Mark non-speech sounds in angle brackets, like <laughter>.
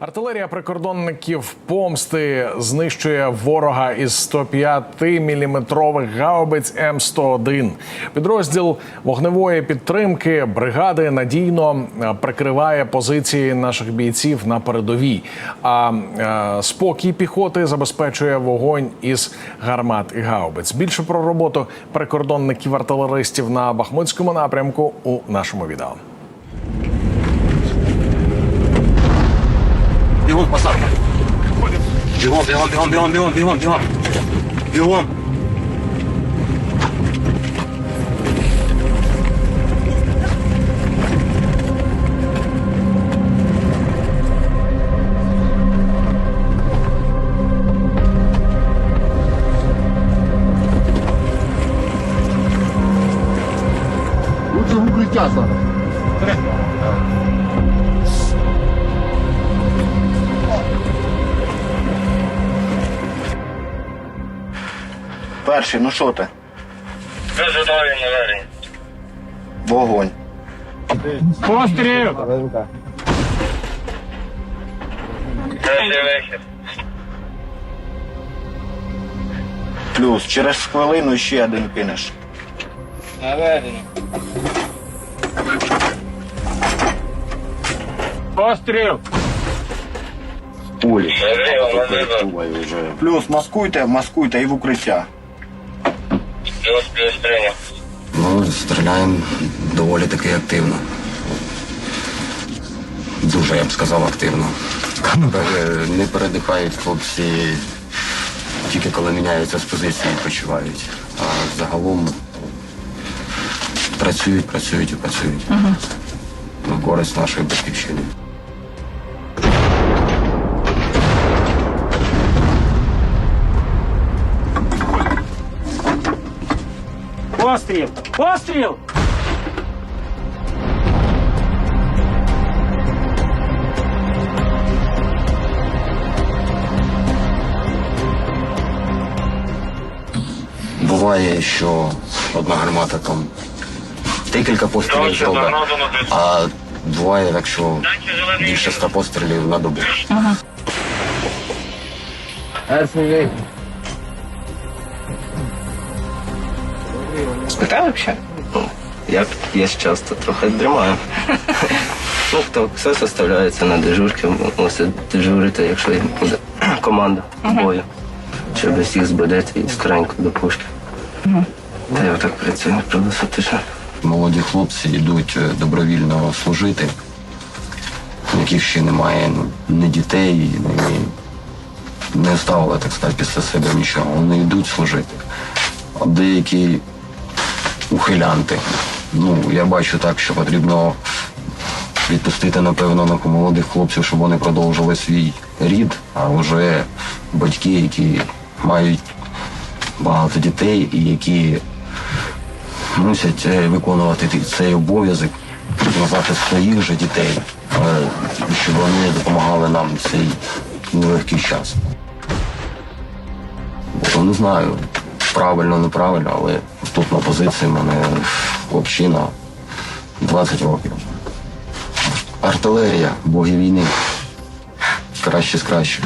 Артилерія прикордонників помсти знищує ворога із 105 міліметрових гаубиць М101. Підрозділ вогневої підтримки бригади надійно е, прикриває позиції наших бійців на передовій. А е, спокій піхоти забезпечує вогонь із гармат і гаубиць. Більше про роботу прикордонників артилеристів на Бахмутському напрямку у нашому відео. Посадка. Бегом, бегом, бегом, бегом, бегом, бегом, бегом. Бегом. Лучше в укриття зараз. Перший, ну що ти? Дуже добрі наверні. Вогонь. Постріл! Плюс. Через хвилину ще один кинеш. Наведено. Постріл! Пулі. Плюс маскуйте, маскуйте і в укриття. Плюс, плюс, прийняв. Ну, стріляємо доволі таки активно. Дуже, я б сказав, активно. Е, Не передихають хлопці тільки коли міняються з позиції і почувають. А загалом працюють, працюють і працюють. На користь нашої батьківщини. Постріл! Постріл! Буває, що одна гармата там декілька пострілів зробить, а буває так, що більше ста пострілів на добу. Спитав вообще? Я є часто трохи дрімаю. <laughs> Ну, то все составляється на дежурки, мусить дежурити, якщо буде команда бою. Щоб всіх збудити і скоренько до пушки. Та я отак працюю круглосутично. Молоді хлопці йдуть е, добровільно служити, у яких ще немає ну, ні дітей, ні, не оставили, так сказати, після себе нічого. Вони йдуть служити. А деякі ухилянти. Ну, я бачу так, що потрібно відпустити, напевно, на молодих хлопців, щоб вони продовжили свій рід, а вже батьки, які мають багато дітей і які мусять е, виконувати цей обов'язок на захист своїх же дітей, е, щоб вони допомагали нам в цей нелегкий час. Бо не знаю, правильно, неправильно, але тут на позиції в мене хлопчина 20 років. Артилерія, боги війни. Краще з кращих.